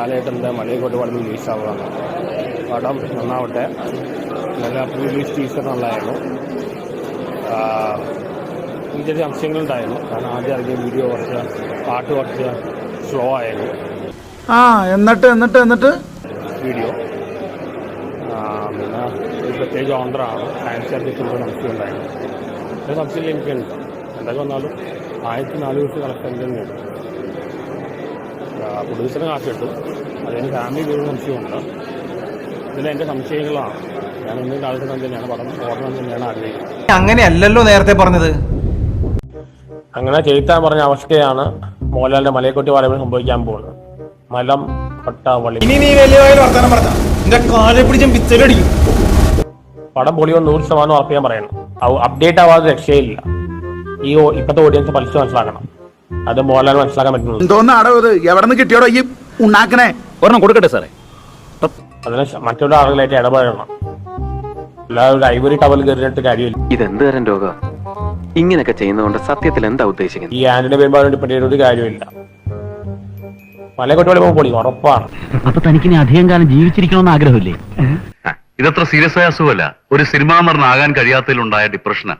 ലാലേട്ടന്റെ മലയക്കോട്ട് പടം റിലീസാവുകയാണ് പടം നന്നാവട്ടെ. നല്ല പ്രീ റിലീസ് ടീച്ചർ നല്ലതായിരുന്നു ഇതിന്റെ ചെറിയ സംശയങ്ങളുണ്ടായിരുന്നു കാരണം ആദ്യം ഇറങ്ങിയ വീഡിയോ കുറച്ച് പാട്ട് കുറച്ച് സ്ലോ ആയിരുന്നു. ആ എന്നിട്ട് എന്നിട്ട് എന്നിട്ട്? വീഡിയോ പിന്നെ ഒരു പ്രത്യേക ജോണ്ടറാണ് ഫാൻസി ആർട്ടിസ്റ്റ് സംശയം ഉണ്ടായിരുന്നു. സംശയം എനിക്കുണ്ട്. എന്തൊക്കെ വന്നാലും ആയിരത്തി നാല് ദിവസം കളക്ഷൻ തന്നെയാണ് പ്രൊഡ്യൂസറിന് കാശ് കിട്ടും അതിന് ഫാമിലി വീട് സംശയമുണ്ട്. ഇതിലെ എന്റെ സംശയങ്ങളാണ്. ഞാൻ ഒന്നും കാലത്ത് തന്നെയാണ് പടം ഓടണം തന്നെയാണ് ആഗ്രഹിക്കുന്നത്. അങ്ങനെയല്ലല്ലോ നേരത്തെ പറഞ്ഞത്. അങ്ങനെ ചെയ്ത്താൻ പറഞ്ഞ അവസ്ഥയാണ് മോഹൻലാലിന്റെ മലയക്കൊട്ടി പറയുമ്പോൾ സംഭവിക്കാൻ പോകുന്നത്. മലം പട്ടാവളി വളി ഇനി നീ വലിയ വർത്തമാനം വർത്താനം പറഞ്ഞ. എന്റെ കാലെ പിടിച്ച പിച്ചലടിക്കും പടം പൊളിയോ നൂറ് ശതമാനം ഉറപ്പ് ഞാൻ പറയണം. അപ്ഡേറ്റ് ആവാതെ രക്ഷയില്ല. ഈ ഓ- ഇപ്പോഴത്തെ ഓഡിയൻസ് പലിശ മനസ്സിലാക്കണം. അത് മോഹൻലാൽ മനസ്സിലാക്കാൻ പറ്റുന്നു എന്തോന്ന് അടവ് ഇത്? എവിടെ നിന്ന് കിട്ടിയോടോ ഈ ഉണ്ടാക്കണേ ഒരെണ്ണം കൊടുക്കട്ടെ സാറേ. അതിന് മറ്റുള്ള ആളുകളായിട്ട് ഇടപഴകണം. അല്ലാതെ ഒരു ഐവറി ടവൽ കയറിയിട്ട് കാര്യമില്ല. ഇതെന്ത് തരം രോഗ? ഇങ്ങനെയൊക്കെ ചെയ്യുന്നതുകൊണ്ട് സത്യത്തിൽ എന്താ ഉദ്ദേശിക്കുന്നത്? ഈ ആന്റണി പെരുമാറിന് പറ്റിയ ഒരു കാര്യമില്ല. പല കുട്ടികളും പോളി ഉറപ്പാണ്. അപ്പൊ തനിക്ക് അധികം കാലം ജീവിച്ചിരിക്കണമെന്ന് ആഗ്രഹമില്ലേ? ഇതത്ര സീരിയസ് ആയ അസുഖമല്ല. ഒരു സിനിമാ നടനാകാൻ കഴിയാത്തതിലുണ്ടായ ഡിപ്രഷനാണ്